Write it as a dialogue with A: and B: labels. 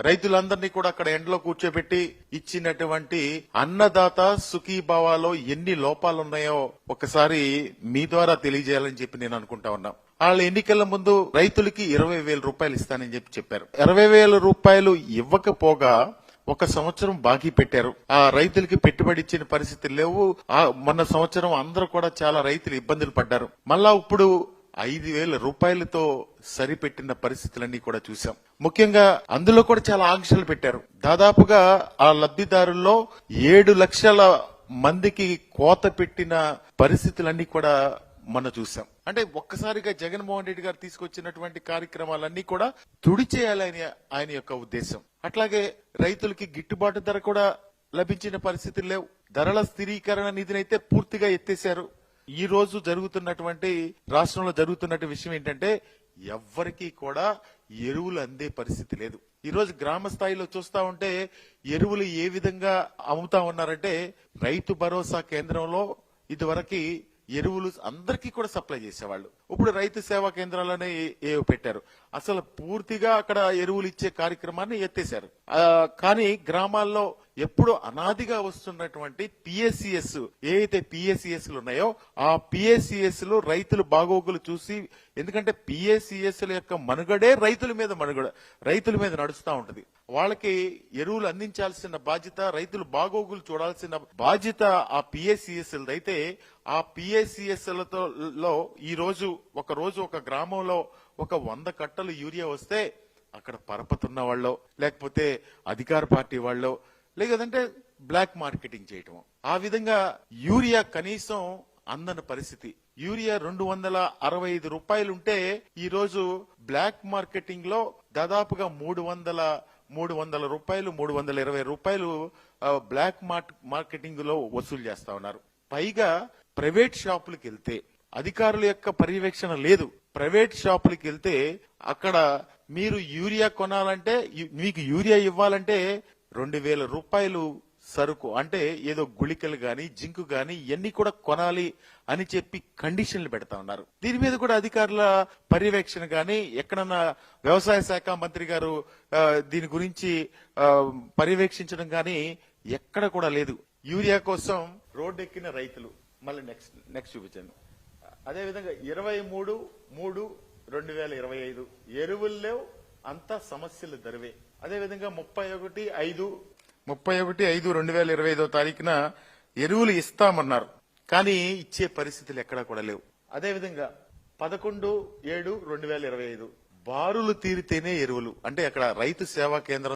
A: రైతులందరినీ కూడా అక్కడ ఎండలో కూర్చోబెట్టి ఇచ్చినటువంటి అన్నదాత సుఖీభావాలో ఎన్ని లోపాలు ఉన్నాయో ఒకసారి మీ ద్వారా తెలియజేయాలని చెప్పి నేను అనుకుంటా ఉన్నా. వాళ్ళ ఎన్నికల ముందు రైతులకి ఇరవై వేల రూపాయలు ఇస్తానని చెప్పి చెప్పారు. ఇరవై వేల రూపాయలు ఇవ్వకపోగా ఒక సంవత్సరం బాకీ పెట్టారు. ఆ రైతులకి పెట్టుబడి ఇచ్చిన పరిస్థితులు లేవు. ఆ మొన్న సంవత్సరం అందరూ కూడా చాలా రైతులు ఇబ్బందులు పడ్డారు. మళ్ళా ఇప్పుడు ఐదు వేల రూపాయలతో సరిపెట్టిన పరిస్థితులన్నీ కూడా చూసాం ముఖ్యంగా అందులో కూడా చాలా ఆంక్షలు పెట్టారు. దాదాపుగా ఆ లబ్ధిదారుల్లో ఏడు లక్షల మందికి కోత పెట్టిన పరిస్థితులన్నీ కూడా మనం చూసాం అంటే ఒక్కసారిగా జగన్మోహన్ రెడ్డి గారు తీసుకొచ్చినటువంటి కార్యక్రమాలన్నీ కూడా తుడిచేయాలని ఆయన యొక్క ఉద్దేశం. అట్లాగే రైతులకి గిట్టుబాటు ధర కూడా లభించిన పరిస్థితులు లేవు. ధరల స్థిరీకరణ నిధినైతే పూర్తిగా ఎత్తేశారు. ఈ రోజు జరుగుతున్నటువంటి రాష్ట్రంలో జరుగుతున్నటువంటి విషయం ఏంటంటే ఎవ్వరికీ కూడా ఎరువులు అందే పరిస్థితి లేదు. ఈ రోజు గ్రామ స్థాయిలో చూస్తా ఉంటే ఎరువులు ఏ విధంగా అమ్ముతా ఉన్నారంటే రైతు భరోసా కేంద్రంలో ఇదివరకు ఎరువులు అందరికీ కూడా సప్లై చేసేవాళ్ళు. ఇప్పుడు రైతు సేవా కేంద్రాలనే ఏ- ఏవో పెట్టారు. అసలు పూర్తిగా అక్కడ ఎరువులు ఇచ్చే కార్యక్రమాన్ని ఎత్తేశారు. కానీ గ్రామాల్లో ఎప్పుడు అనాదిగా వస్తున్నటువంటి పిఎస్సిఎస్ ఏవైతే అయితే పిఎస్సిఎస్ ఉన్నాయో ఆ పిఎస్సిఎస్లు రైతులు బాగోగులు చూసి ఎందుకంటే పిఎస్సిఎస్ యొక్క మనుగడే రైతుల మీద మనుగడ రైతుల మీద నడుస్తూ ఉంటది. వాళ్ళకి ఎరువులు అందించాల్సిన బాధ్యత రైతులు బాగోగులు చూడాల్సిన బాధ్యత ఆ పిఎస్సిఎస్ అయితే ఆ పిఎస్సిఎస్లతో లో ఈ రోజు ఒక రోజు ఒక గ్రామంలో ఒక వంద కట్టలు యూరియా వస్తే అక్కడ పరపతున్న వాళ్ళో లేకపోతే అధికార పార్టీ వాళ్ళో లేదంటే బ్లాక్ మార్కెటింగ్ చేయటం ఆ విధంగా యూరియా కనీసం అందని పరిస్థితి. యూరియా రెండు వందల అరవై ఐదు రూపాయలు ఉంటే ఈ రోజు బ్లాక్ మార్కెటింగ్లో దాదాపుగా మూడు వందల మూడు వందల రూపాయలు మూడు వందల ఇరవై రూపాయలు బ్లాక్ మార్కెటింగ్లో వసూలు చేస్తా ఉన్నారు. పైగా ప్రైవేట్ షాపులకు వెళ్తే అధికారుల యొక్క పర్యవేక్షణ లేదు. ప్రైవేట్ షాపులకి వెళ్తే అక్కడ మీరు యూరియా కొనాలంటే మీకు యూరియా ఇవ్వాలంటే రెండు వేల రూపాయలు సరుకు. అంటే ఏదో గుళికలు గాని జింకు గాని ఇవన్నీ కూడా కొనాలి అని చెప్పి కండిషన్లు పెడతా ఉన్నారు. దీని మీద కూడా అధికారుల పర్యవేక్షణ గాని ఎక్కడన్నా వ్యవసాయ శాఖ మంత్రి గారు దీని గురించి పర్యవేక్షించడం గాని ఎక్కడ కూడా లేదు. యూరియా కోసం రోడ్డెక్కిన రైతులు. మళ్ళీ నెక్స్ట్ నెక్స్ట్ చూపించాను అదే విధంగా ఇరవై మూడు మూడు రెండు వేల ఇరవై ఐదు. ఎరువులు లేవు అంతా సమస్యలు దరివే. అదే విధంగా ముప్పై ఒకటి ఐదు. ముప్పై ఒకటి ఐదు రెండు వేల ఇరవై ఐదో తారీఖున ఎరువులు ఇస్తామన్నారు. కానీ ఇచ్చే పరిస్థితులు ఎక్కడా కూడా లేవు. అదే విధంగా పదకొండు ఏడు రెండు వేల ఇరవై ఐదు. బారులు తీరితేనే ఎరువులు. అంటే అక్కడ రైతు సేవా కేంద్రం